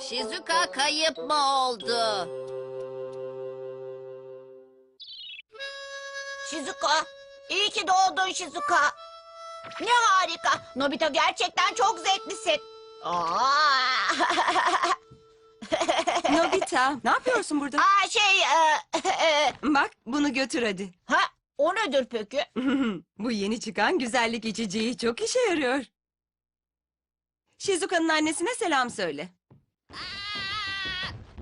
Shizuka kayıp mı oldu? Shizuka, iyi ki doğdun Shizuka. Ne harika. Nobita gerçekten çok zevklisin. Aa, Nobita, ne yapıyorsun burada? Aa şey, e, e, Bak, bunu götür hadi. ha, o nedir peki? Bu yeni çıkan güzellik içeceği çok işe yarıyor. Shizuka'nın annesine selam söyle.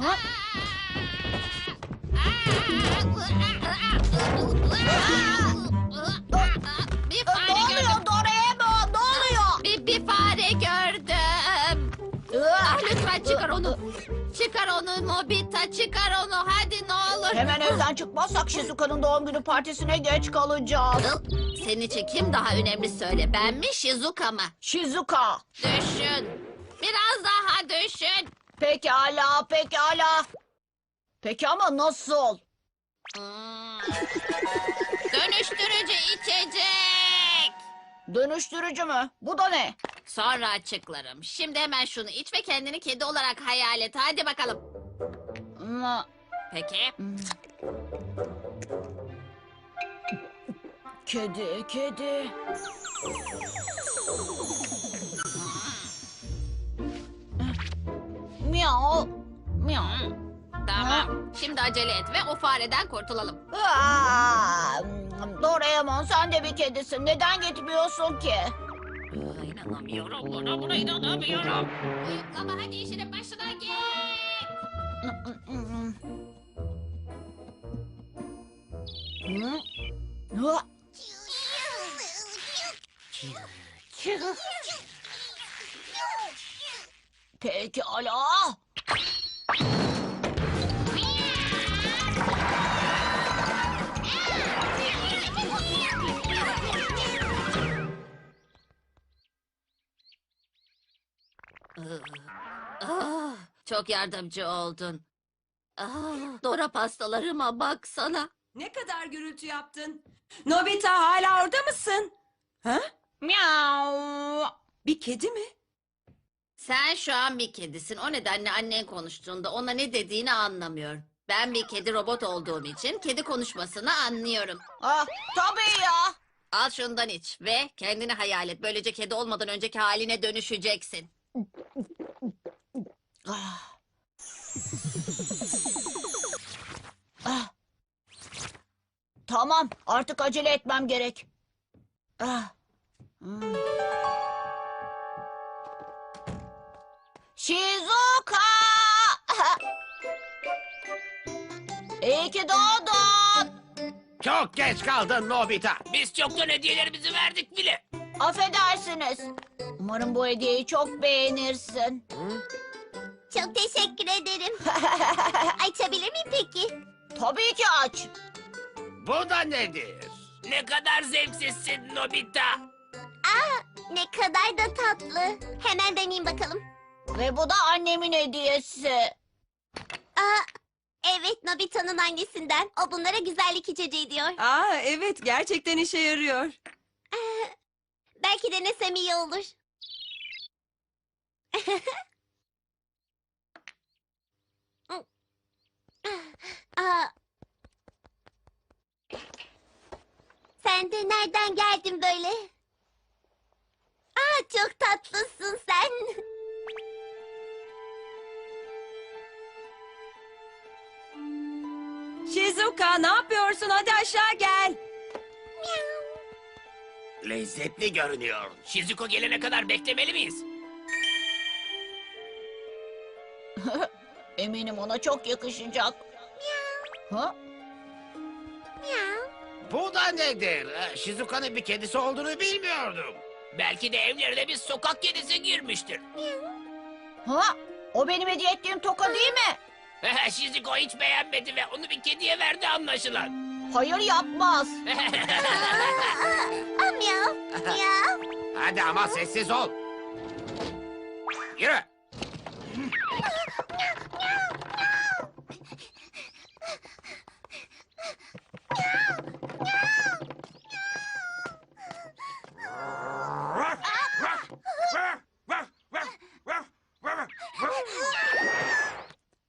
Ha? Bir E, fare ne oluyor gördüm. Doraemon? Ne oluyor? Bir, bir fare gördüm. Ah, lütfen çıkar onu. Çıkar onu Nobita çıkar onu ne olur. Hemen evden çıkmazsak Shizuka'nın doğum günü partisine geç kalacağız. Senin için kim daha önemli söyle ben mi Shizuka mı? Shizuka. Düşün. Biraz daha düşün. Pekala, pekala. Peki ama nasıl? Hmm. Dönüştürücü içecek. Dönüştürücü mü? Bu da ne? Sonra açıklarım. Şimdi hemen şunu iç ve kendini kedi olarak hayal et. Hadi bakalım. Hmm, Peki. hmm. Kedi, kedi. Miau, miau. Hmm. Tamam. Şimdi acele et ve o fareden kurtulalım. Aa, Doraemon sen de bir kedisin. Neden gitmiyorsun ki? İnanamıyorum buna, buna inanamıyorum. Uyuklama hadi işinin başına git. Hı? Pekala. Ah, çok yardımcı oldun. Ah, Dora pastalarıma baksana. Ne kadar gürültü yaptın? Nobita hala orada mısın? Ha? Miau. Bir kedi mi? Sen şu an bir kedisin. O nedenle annen konuştuğunda ona ne dediğini anlamıyor. Ben bir kedi robot olduğum için kedi konuşmasını anlıyorum. Ah, tabii ya. Al şundan iç ve kendini hayal et. Böylece kedi olmadan önceki haline dönüşeceksin. Ah. Ah. Tamam, artık acele etmem gerek. Ah. Hmm. Shizuka! İyi ki doğdun. Çok geç kaldın Nobita. Biz çoktan hediyelerimizi verdik bile. Affedersiniz. Umarım bu hediyeyi çok beğenirsin. Çok teşekkür ederim. Açabilir miyim peki? Tabii ki aç. Bu da nedir? Ne kadar zevksizsin Nobita. Ne kadar da tatlı. Hemen deneyeyim bakalım. Ve bu da annemin hediyesi. Aa, evet Nobita'nın annesinden. O bunlara güzellik içeceği diyor. Aa evet gerçekten işe yarıyor. Belki denesem iyi olur. Aa. Sen de nereden geldin böyle? Aa, çok tatlısın sen. Shizuka ne yapıyorsun? Hadi aşağı gel. Lezzetli görünüyor. Shizuko gelene kadar beklemeli miyiz? Eminim ona çok yakışacak. Ha? Bu da nedir? Ee, Shizuka'nın bir kedisi olduğunu bilmiyordum. Belki de evlerine bir sokak kedisi girmiştir. Ha? O benim hediye ettiğim toka değil mi? Shizuko hiç beğenmedi ve onu bir kediye verdi anlaşılan. Hayır yapmaz. Aa, miau. Miau. Hadi ama sessiz ol. Yürü.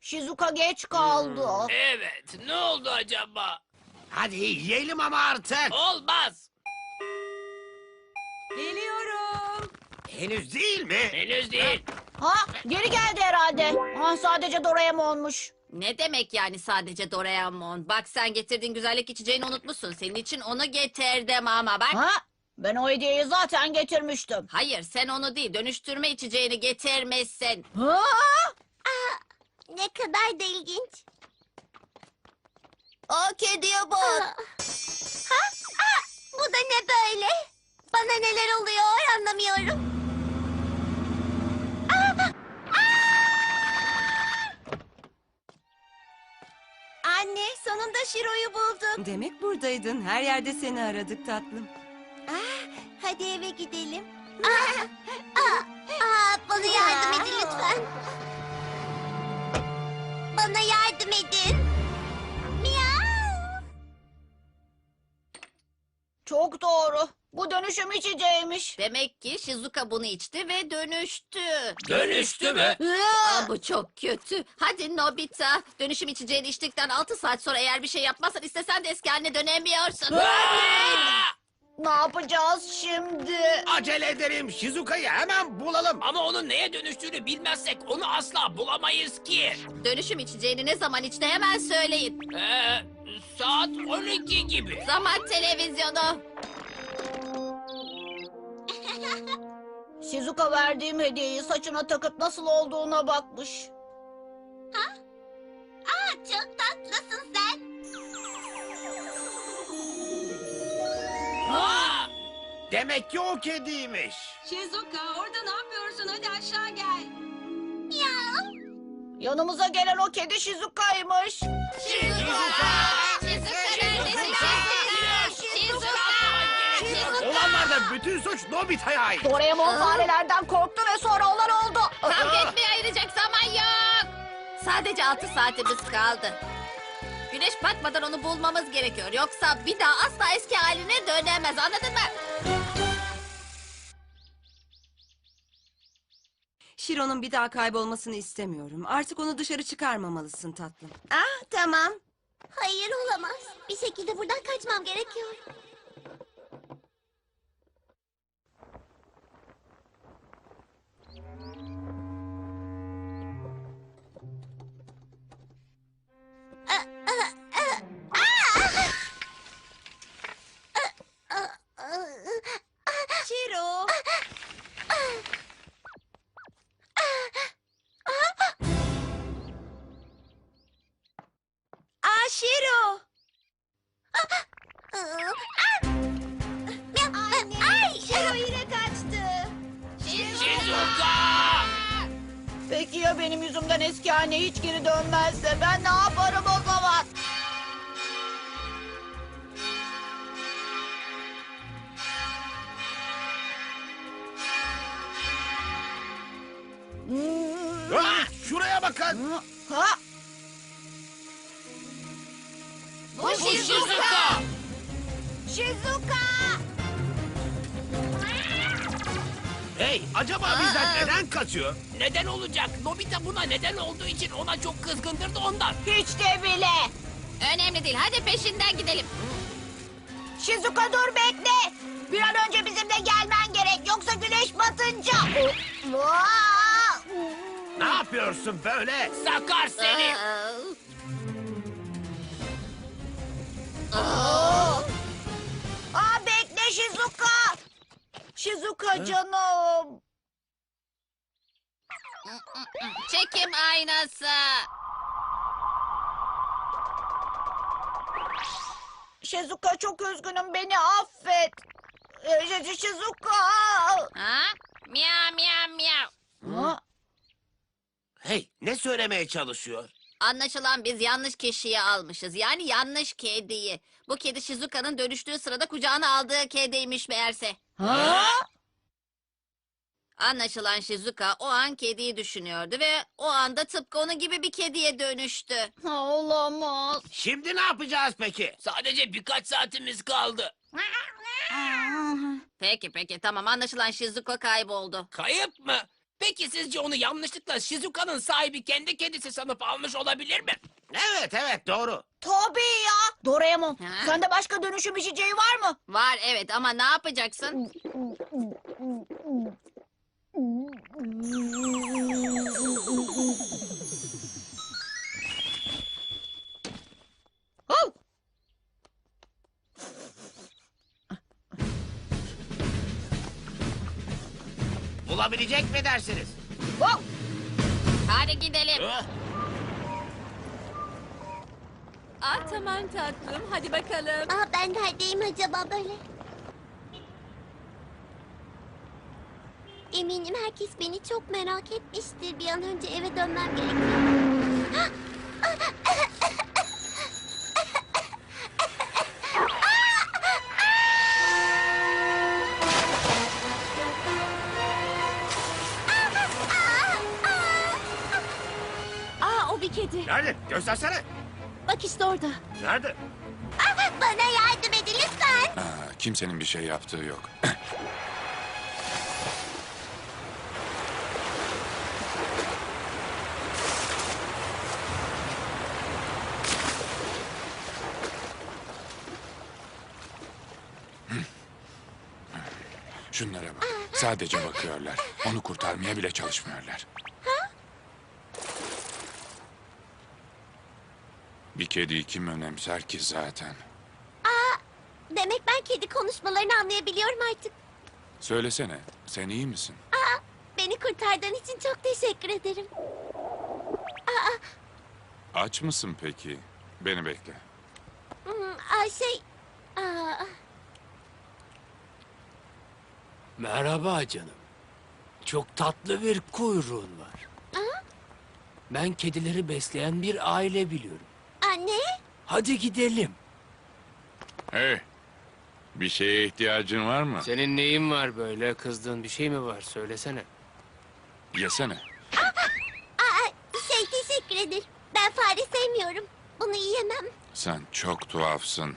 Shizuka kaldı. Evet, ne oldu acaba? Hadi yiyelim ama artık. Olmaz. Geliyorum. Henüz değil mi? Henüz değil. Ha geri geldi herhalde. Ha sadece Doraemon'muş. Ne demek yani sadece Doraemon? Bak sen getirdiğin güzellik içeceğini unutmuşsun. Senin için onu getirdim ama bak. Ha ben o hediyeyi zaten getirmiştim. Hayır sen onu değil dönüştürme içeceğini getirmişsin. Ha? Ne kadar da ilginç. Aa kediye Aa, bak. Ha? Aa, bu da ne böyle? Bana neler oluyor anlamıyorum. Aa, aa! Anne sonunda Şiro'yu buldum. Demek buradaydın. Her yerde seni aradık tatlım. Ah, hadi eve gidelim. Aa, aa, aa, bana yardım edin lütfen. Edin. Miau. Çok doğru. Bu dönüşüm içeceğiymiş. Demek ki Shizuka bunu içti ve dönüştü. Dönüştü mü? Aa, bu çok kötü. Hadi Nobita. Dönüşüm içeceğini içtikten 6 saat sonra eğer bir şey yapmazsan istesen de eski haline dönemiyorsun. Ne yapacağız şimdi? Acele ederim. Shizuka'yı hemen bulalım. Ama onun neye dönüştüğünü bilmezsek onu asla bulamayız ki. Dönüşüm içeceğini ne zaman içti hemen söyleyin. Ee, saat 12 gibi. Zaman televizyonu. Shizuka verdiğim hediyeyi saçına takıp nasıl olduğuna bakmış. Demek ki o kediymiş. Shizuka orada ne yapıyorsun? Hadi aşağı gel. Miau. Yanımıza gelen o kedi Shizuka'ymış. Shizuka! Shizuka neredesin? Shizuka! Shizuka! Olanlarda bütün suç Nobita'ya ait. Doraemon farelerden korktu ve sonra olan oldu. Kavga etmeye ayıracak zaman yok. Sadece 6 saatimiz kaldı. Güneş batmadan onu bulmamız gerekiyor. Yoksa bir daha asla eski haline dönemez. Anladın mı? Şiro'nun bir daha kaybolmasını istemiyorum. Artık onu dışarı çıkarmamalısın tatlım. Ah tamam. Hayır olamaz. Bir şekilde buradan kaçmam gerekiyor. Şiro. Ay, Şiro yine kaçtı. Shizuka! Peki ya benim yüzümden eski haline hiç geri dönmezse ben ne yaparım o zaman? Ah, şuraya bakın. Ha? Bu Shizuka! Shizuka! Hey, acaba bizden neden kaçıyor? Neden olacak? Nobita buna neden olduğu için ona çok kızgındır da ondan. Hiç de bile. Önemli değil. Hadi peşinden gidelim. Shizuka dur bekle. Bir an önce bizimle gelmen gerek. Yoksa güneş batınca. Ne yapıyorsun böyle? Sakar seni. Aa! Aa bekle Shizuka. Shizuka canım. Çekim aynası. Shizuka çok üzgünüm beni affet. Ee, Shizuka. Ha? Miyav miyav miyav. Hey, ne söylemeye çalışıyor? Anlaşılan biz yanlış kişiyi almışız. Yani yanlış kediyi. Bu kedi Shizuka'nın dönüştüğü sırada kucağına aldığı kediymiş meğerse. Ha? Anlaşılan Shizuka o an kediyi düşünüyordu ve o anda tıpkı onun gibi bir kediye dönüştü. Olamaz. Şimdi ne yapacağız peki? Sadece birkaç saatimiz kaldı. Peki peki tamam anlaşılan Shizuka kayboldu. Kayıp mı? Peki sizce onu yanlışlıkla Shizuka'nın sahibi kendi kedisi sanıp almış olabilir mi? Evet evet doğru. Tabii ya. Doraemon, Ha? sende başka dönüşüm içeceği var mı? Var evet ama ne yapacaksın? Bulabilecek mi dersiniz? Oh! Hadi gidelim. Ah tamam tatlım hadi bakalım. Aa, ben neredeyim acaba böyle? Eminim herkes beni çok merak etmiştir. Bir an önce eve dönmem gerekiyor. Aa Göstersene. Bak işte orada. Nerede? Ah, Bana yardım edin lütfen. Aa, kimsenin bir şey yaptığı yok. Şunlara bak. Sadece bakıyorlar. Onu kurtarmaya bile çalışmıyorlar. Bir kediyi kim önemser ki zaten? Demek ben kedi konuşmalarını anlayabiliyorum artık. Söylesene, sen iyi misin? Beni kurtardığın için çok teşekkür ederim. Aç mısın peki? Beni bekle. Hmm, Aa, şey... Aa, Merhaba canım. Çok tatlı bir kuyruğun var. Ben kedileri besleyen bir aile biliyorum. Hadi gidelim. Hey, bir şeye ihtiyacın var mı? Senin neyin var böyle? Kızdığın bir şey mi var? Söylesene. Yesene. Aa, şey teşekkür ederim. Ben fare sevmiyorum. Bunu yiyemem. Sen çok tuhafsın.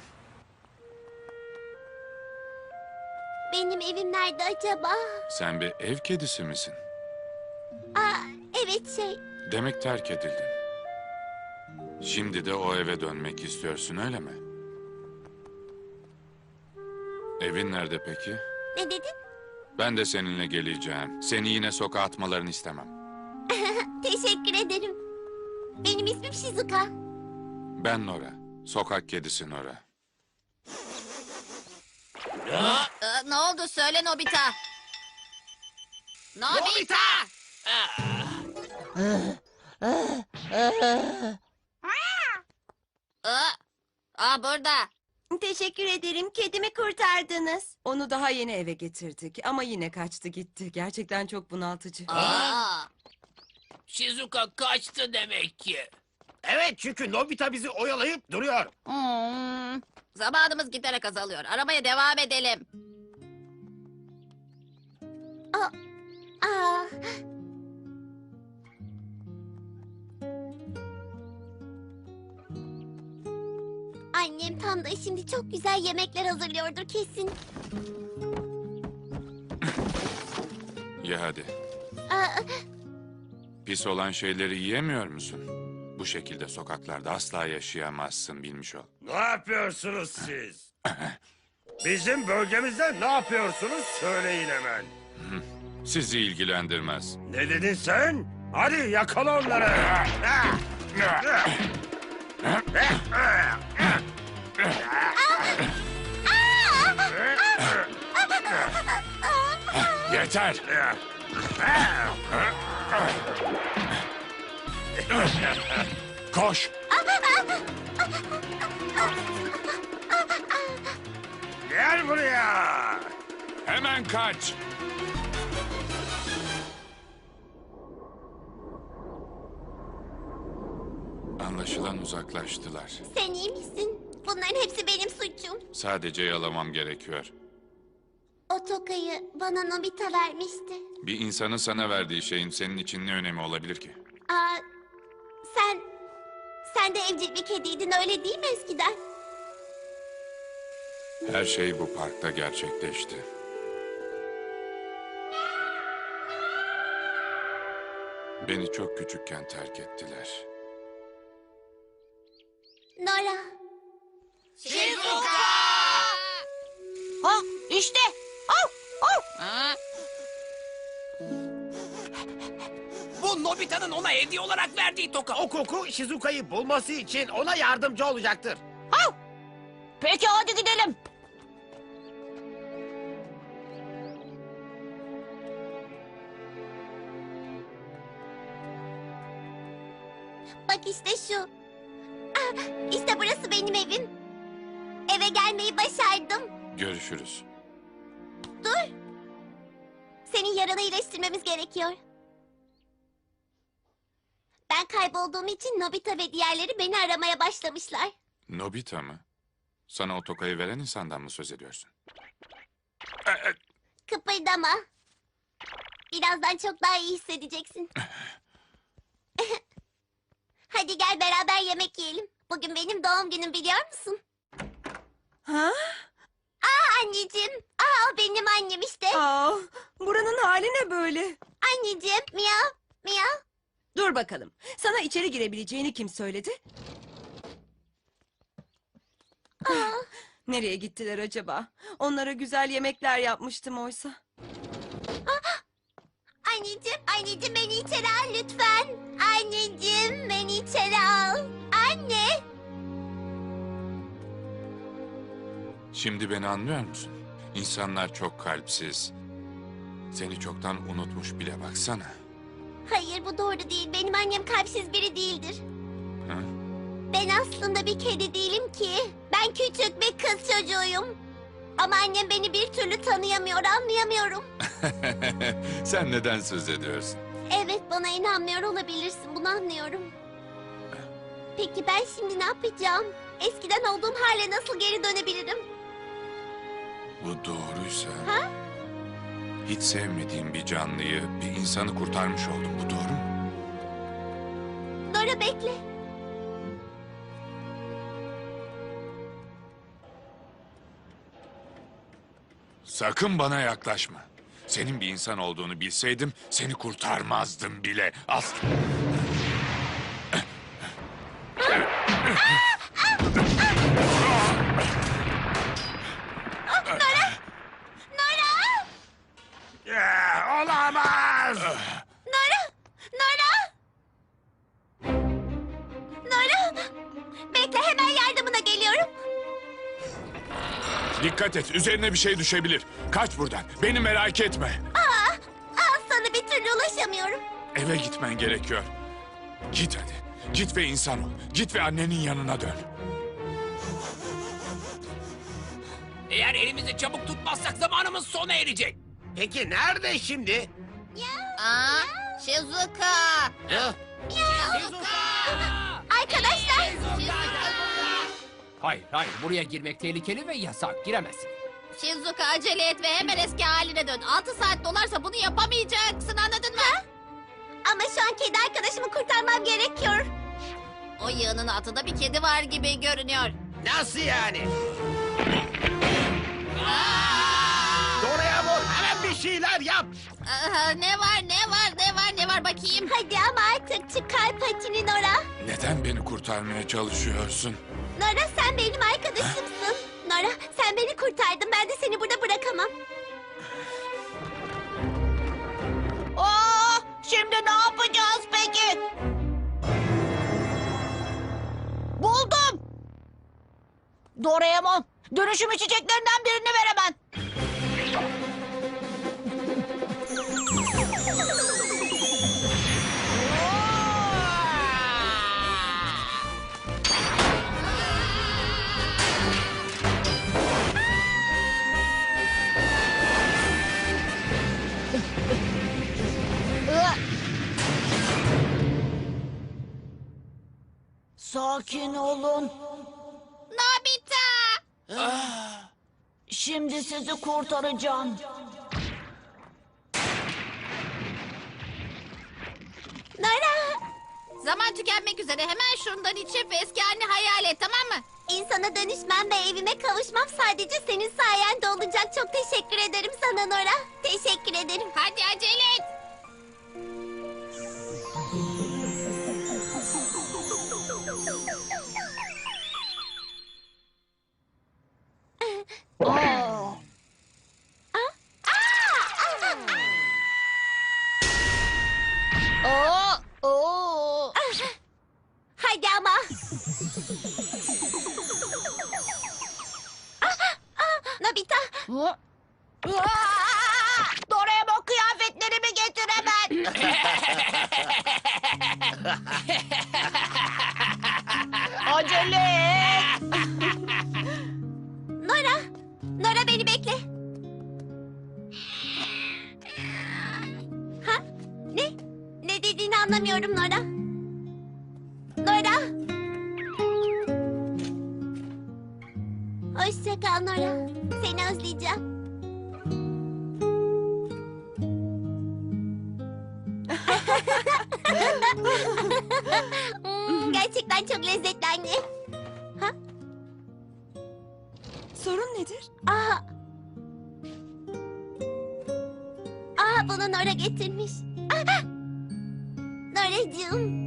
Benim evim nerede acaba? Sen bir ev kedisi misin? Aa, evet şey... Demek terk edildin. Şimdi de o eve dönmek istiyorsun öyle mi? Evin nerede peki? Ne dedin? Ben de seninle geleceğim. Seni yine sokağa atmalarını istemem. Teşekkür ederim. Benim ismim Shizuka. Ben Nora. Sokak kedisi Nora. Ee, ne oldu söyle Nobita. Nobita. Aa, aa burada. Teşekkür ederim. Kedimi kurtardınız. Onu daha yeni eve getirdik ama yine kaçtı gitti. Gerçekten çok bunaltıcı. Aa. Shizuka kaçtı demek ki. Evet çünkü Nobita bizi oyalayıp duruyor. Hmm. Zamanımız giderek azalıyor. Aramaya devam edelim. Aa, Annem tam da şimdi çok güzel yemekler hazırlıyordur kesin. Ye hadi. Aa, Pis olan şeyleri yiyemiyor musun? Bu şekilde sokaklarda asla yaşayamazsın bilmiş ol. Ne yapıyorsunuz siz? Bizim bölgemizde ne yapıyorsunuz söyleyin hemen. Sizi ilgilendirmez. Ne dedin sen? Hadi yakala onları. Yeter! Koş! Gel buraya. Hemen kaç! Anlaşılan uzaklaştılar. sen iyi misin? Bunların hepsi benim suçum. Sadece yalamam gerekiyor. O tokayı bana Nobita vermişti. Bir insanın sana verdiği şeyin senin için ne önemi olabilir ki? Aa, sen... Sen de evcil bir kediydin öyle değil mi eskiden? Her şey bu parkta gerçekleşti. Beni çok küçükken terk ettiler. Nora. Ha işte. Ha? Bu Nobita'nın ona hediye olarak verdiği toka. O koku Shizuka'yı bulması için ona yardımcı olacaktır. Peki hadi gidelim. Bak işte şu. Ah, işte burası benim evim. Eve gelmeyi başardım. Görüşürüz. Yaranı iyileştirmemiz gerekiyor. Ben kaybolduğum için Nobita ve diğerleri beni aramaya başlamışlar. Nobita mı? Sana o tokayı veren insandan mı söz ediyorsun? Kıpırdama. Birazdan çok daha iyi hissedeceksin. Hadi gel beraber yemek yiyelim. Bugün benim doğum günüm biliyor musun? Ha? Aa anneciğim. Aa o benim annem işte. Aa, buranın hali ne böyle? Anneciğim miyav miyav. Dur bakalım. Sana içeri girebileceğini kim söyledi? Nereye gittiler acaba? Onlara güzel yemekler yapmıştım oysa. Anneciğim, anneciğim beni içeri al lütfen. Anneciğim beni içeri al. Anne. Şimdi beni anlıyor musun? İnsanlar çok kalpsiz. Seni çoktan unutmuş bile baksana. Hayır bu doğru değil. Benim annem kalpsiz biri değildir. Ha? Ben aslında bir kedi değilim ki. Ben küçük bir kız çocuğuyum. Ama annem beni bir türlü tanıyamıyor, anlayamıyorum. Sen neden söz ediyorsun? Evet bana inanmıyor olabilirsin, bunu anlıyorum. Peki ben şimdi ne yapacağım? Eskiden olduğum hale nasıl geri dönebilirim? Bu doğruysa... Ha? Hiç sevmediğim bir canlıyı, bir insanı kurtarmış oldum. Bu doğru mu? Dora bekle. Sakın bana yaklaşma. Senin bir insan olduğunu bilseydim seni kurtarmazdım bile. Asla. Üzerine bir şey düşebilir. Kaç buradan, beni merak etme. Aa, aa, sana bir türlü ulaşamıyorum. Eve gitmen gerekiyor. Git hadi. Git ve insan ol. Git ve annenin yanına dön. Eğer elimizi çabuk tutmazsak zamanımız sona erecek. Peki nerede şimdi? Aa, Shizuka. Hı? Arkadaşlar, Hayır hayır buraya girmek tehlikeli ve yasak giremezsin. Shizuka acele et ve hemen eski haline dön. Altı saat dolarsa bunu yapamayacaksın anladın mı? ama şu an kedi arkadaşımı kurtarmam gerekiyor. O yığının altında bir kedi var gibi görünüyor. Nasıl yani? Doraemon hemen bir şeyler yap. Ne var ne var ne var ne var bakayım. Hadi ama artık çıkar patini Nora. Neden beni kurtarmaya çalışıyorsun? Nora sen benim arkadaşımsın. Nora sen beni kurtardın ben de seni burada bırakamam. Aa, şimdi ne yapacağız peki? Buldum. Doraemon, dönüşüm içeceklerinden birini ver hemen. Sakin olun. Nobita! Şimdi sizi kurtaracağım. Nora Zaman tükenmek üzere hemen şundan içip eski halini hayal et tamam mı? insana dönüşmem ve evime kavuşmam sadece senin sayende olacak. Çok teşekkür ederim sana Nora. Teşekkür ederim. Hadi acele et. Ne dediğini anlamıyorum Nora. Nora. Hoşça kal Nora. Seni özleyeceğim. Hmm, gerçekten çok lezzetli anne. Sorun nedir? Aa. Aa bunu Nora getirmiş. Noracığım.